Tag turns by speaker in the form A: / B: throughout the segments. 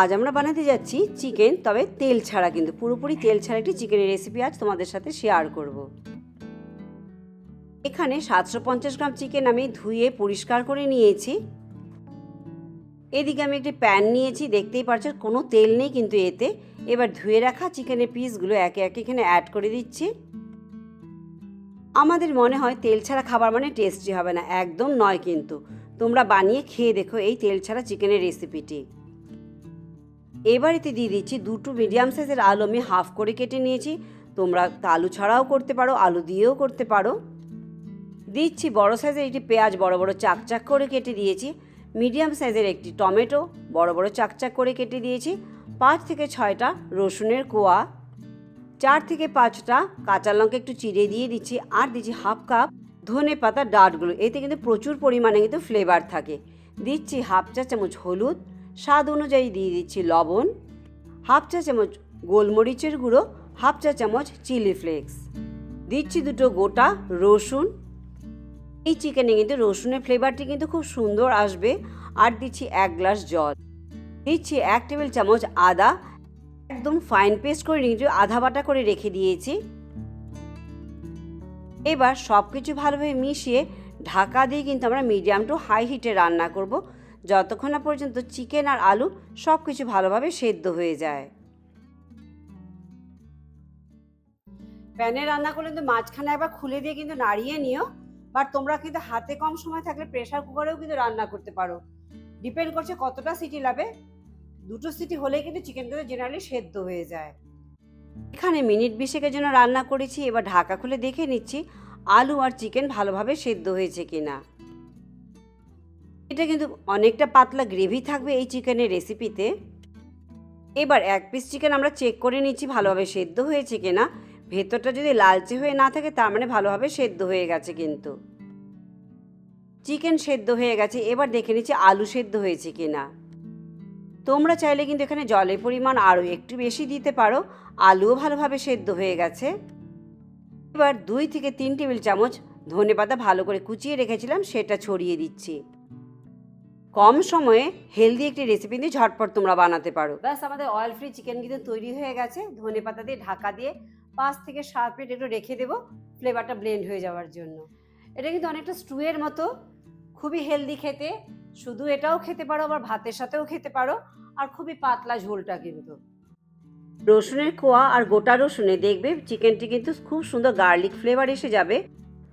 A: আজ আমরা বানাতে যাচ্ছি চিকেন, তবে তেল ছাড়া কিন্তু, পুরোপুরি তেল ছাড়া একটি চিকেনের রেসিপি আজ তোমাদের সাথে শেয়ার করব। এখানে সাতশো পঞ্চাশ গ্রাম চিকেন আমি ধুয়ে পরিষ্কার করে নিয়েছি। এদিকে আমি একটি প্যান নিয়েছি, দেখতেই পারছ, কোনো তেল নেই কিন্তু এতে। এবার ধুয়ে রাখা চিকেনের পিসগুলো একে একে এখানে অ্যাড করে দিচ্ছি। আমাদের মনে হয় তেল ছাড়া খাবার মানে টেস্টি হবে না, একদম নয় কিন্তু। তোমরা বানিয়ে খেয়ে দেখো এই তেল ছাড়া চিকেনের রেসিপিটি এবার এতে দিয়ে দিচ্ছি দুটো মিডিয়াম সাইজের আলু আমি হাফ করে কেটে নিয়েছি। তোমরা আলু ছাড়াও করতে পারো, আলু দিয়েও করতে পারো। দিচ্ছি বড় সাইজের একটি পেঁয়াজ, বড় বড় চাকচাক করে কেটে দিয়েছি। মিডিয়াম সাইজের একটি টমেটো, বড় বড় চাকচাক করে কেটে দিয়েছি। পাঁচ থেকে ছয়টা রসুনের কোয়া, চার থেকে পাঁচটা কাঁচা লঙ্কা একটু চিড়ে দিয়ে দিচ্ছি, আর দিচ্ছি হাফ কাপ ধনে পাতা ডাঁটগুলো। এতে কিন্তু প্রচুর পরিমাণে কিন্তু ফ্লেভার থাকে। দিচ্ছি হাফ চা চামচ হলুদ স্বাদ অনুযায়ী দিয়ে দিচ্ছি লবণ, হাফ চা চামচ গোলমরিচের গুঁড়ো, হাফ চা চামচ চিলি ফ্লেক্স। দিচ্ছি দুটো গোটা রসুন। এই চিকেনে কিন্তু রসুনের ফ্লেভারটি কিন্তু খুব সুন্দর আসবে। আর দিচ্ছি এক গ্লাস জল। দিচ্ছি এক টেবিল চামচ আদা। একদম ফাইন পেস্ট করে নিয়েছি, আধা বাটা করে রেখে দিয়েছি। এবার সব কিছু ভালোভাবে মিশিয়ে ঢাকা দিয়ে কিন্তু আমরা মিডিয়াম টু হাই হিটে রান্না করব। যতক্ষণ না পর্যন্ত চিকেন আর আলু সব কিছু ভালোভাবে সেদ্ধ হয়ে যায়। প্যানে রান্না করলে কিন্তু মাঝখানে একবার খুলে দিয়ে কিন্তু নাড়িয়ে নিও বাট তোমরা কিন্তু হাতে কম সময় থাকলে প্রেশার কুকারেও কিন্তু রান্না করতে পারো। ডিপেন্ড করছে কতটা সিটি লাগবে। দুটো সিটি হলেই কিন্তু চিকেন কিন্তু জেনারেলি সেদ্ধ হয়ে যায়। এখানে মিনিট বিশেকের জন্য রান্না করেছি, এবার ঢাকা খুলে দেখে নিচ্ছি আলু আর চিকেন ভালোভাবে সেদ্ধ হয়েছে কিনা। এটা কিন্তু অনেকটা পাতলা গ্রেভি থাকবে এই চিকেনের রেসিপিতে। এবার এক পিস চিকেন আমরা চেক করে নিচ্ছি ভালোভাবে সেদ্ধ হয়েছে কিনা। ভেতরটা যদি লালচে হয়ে না থাকে, তার মানে ভালোভাবে সেদ্ধ হয়ে গেছে কিন্তু। চিকেন সেদ্ধ হয়ে গেছে, এবার দেখে নিচ্ছি আলু সেদ্ধ হয়েছে কিনা। তোমরা চাইলে কিন্তু এখানে জলের পরিমাণ আরও একটু বেশি দিতে পারো, আলুও ভালোভাবে সেদ্ধ হয়ে গেছে। এবার দুই থেকে তিন টেবিল চামচ ধনে পাতা ভালো করে কুচিয়ে রেখেছিলাম, সেটা ছড়িয়ে দিচ্ছি। কম সময়ে হেলদি একটি রেসিপি দিয়ে ঝটপট তোমরা বানাতে পারো। ব্যাস আমাদের অয়েল ফ্রি চিকেন কিন্তু তৈরি হয়ে গেছে। ধনে পাতা দিয়ে ঢাকা দিয়ে পাঁচ থেকে সাত মিনিট একটু রেখে দেবো ফ্লেভারটা ব্লেন্ড হয়ে যাওয়ার জন্য। এটা কিন্তু অনেকটা স্টুয়ের মতো খুবই হেলদি খেতে। শুধু এটাও খেতে পারো আবার ভাতের সাথেও খেতে পারো আর খুবই পাতলা ঝোলটা কিন্তু। রসুনের কোয়া আর গোটা রসুনে দেখবে চিকেনটি কিন্তু খুব সুন্দর গার্লিক ফ্লেভার এসে যাবে।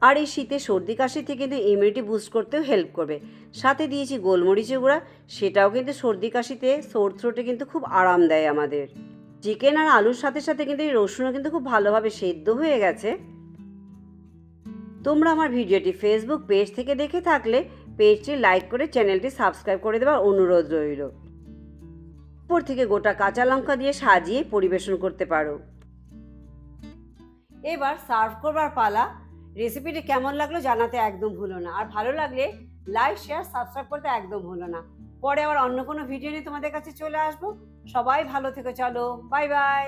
A: আর এই শীতে সর্দি কাশিতে কিন্তু ইমিউনিটি বুস্ট করতেও হেল্প করবে। সাথে দিয়েছি গোলমরিচের গুঁড়া, সেটাও কিন্তু সর্দি কাশিতে সোর থ্রোটে কিন্তু খুব আরাম দেয় আমাদের। চিকেন আর আলুর সাথে সাথে কিন্তু এই রসুনও কিন্তু খুব ভালোভাবে সেদ্ধ হয়ে গেছে। তোমরা আমার ভিডিওটি ফেসবুক পেজ থেকে দেখে থাকলে পেজটি লাইক করে চ্যানেলটি সাবস্ক্রাইব করে দেওয়ার অনুরোধ রইল। উপর থেকে গোটা কাঁচা লঙ্কা দিয়ে সাজিয়ে পরিবেশন করতে পারো। এবার সার্ভ করবার পালা রেসিপিটি কেমন লাগল জানাতে একদম ভুলো না। আর ভালো লাগলে লাইক শেয়ার সাবস্ক্রাইব করতে একদম ভুলো না। পরে আবার অন্য কোনো ভিডিও নিয়ে তোমাদের কাছে চলে আসব। সবাই ভালো থেকে, চলো বাই বাই